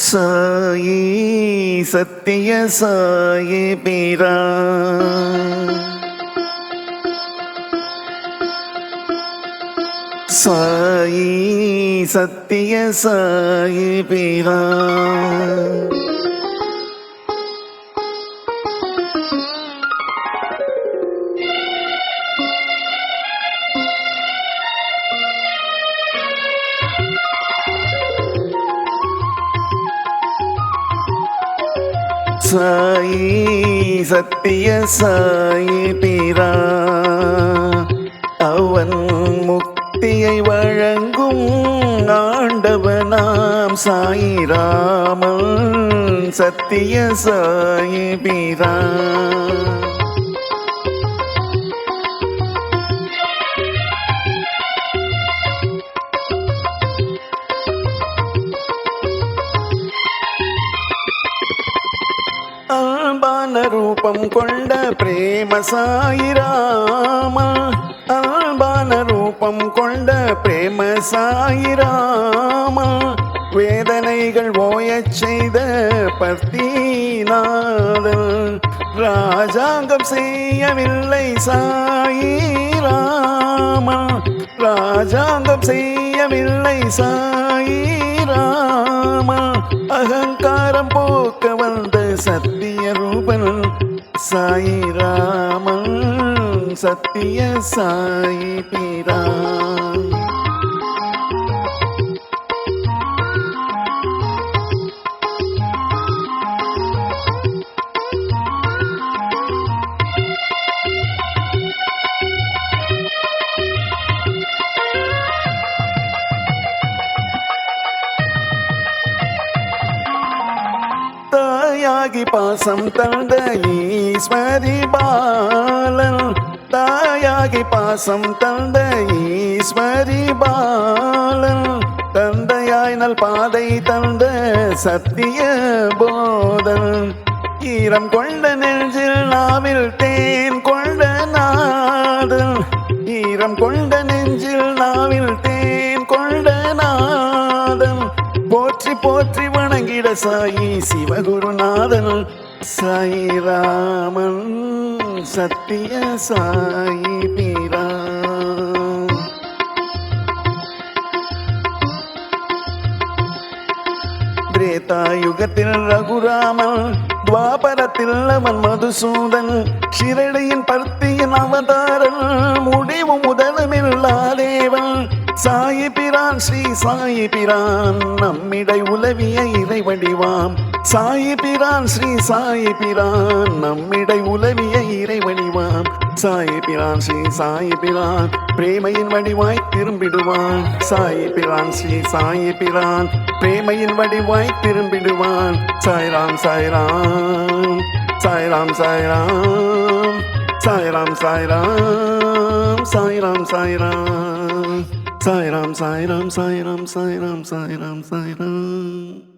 சாயி சத்திய சாயி பீரா சாயி சத்திய சாயி பீரா சாயி சத்திய சாயி பீரா அவன் முக்தியை வழங்கும் ஆண்டவனாம் சாயி ராமன் சத்திய சாயி பீரா ஞான ரூபம் கொண்ட பிரேம சாயிராமா அன்பான ரூபம் கொண்ட பிரேம சாயிராமா வேதனைகள் ஓயச் செய்த பர்த்தீநாதன் ராஜாங்கம் செய்யவில்லை சாயிராமா ராஜாங்கம் செய்யவில்லை சாயிராமா அகங்க சாயிராமன் சத்திய சாயி பீரா. தாயாகி பாசம் தந்த ஈஸ்வரி பாலன் தாயாகி பாசம் தந்த ஈஸ்வரி பாலன் தந்தையாய் நல் பாதை தந்த சத்திய போதன். ஈரம் கொண்ட நெஞ்சில் நாவில் தேன் கொண்ட நாதன். ஈரம் கொண்ட நெஞ்சில் நாவில் தேன் கொண்ட நாதன். போற்றி போற்றி வணங்கிட சாயி சிவகுருநாதன். சாயிராமன் சத்திய சாயி பீரா திரேதாயுகத்தில் ரகுராமன் துவாபரத்தில் அவன் மதுசூதன் ஷிரடியின் பருத்தியின் அவதாரன் முடிவு முதலமில்லாதேவன் சாயி பிரான் ஸ்ரீ சாயி பிரான் நம்மிடை உலவிய இறைவடிவாம். சாயி பிரான் ஸ்ரீ சாயி பிரான் நம்மிடை உலவிய இறைவடிவாம் சாயி பிரான் ஸ்ரீ சாயி பிரான் பிரேமையின் வடிவாய் திரும்பிடுவான் சாயி பிரான் ஸ்ரீ சாயி பிரான் பிரேமையின் வடிவாய் திரும்பிடுவான் சாய்ராம் சாய்ராம் சாய்ராம் சாய்ராம் சாய்ராம் சாய்ராம் சாய்ராம் சாய்ராம் சாய்ராம் சாய்ராம் சாய்ராம் சாய்ராம் சாய்ராம் சாய்ராம்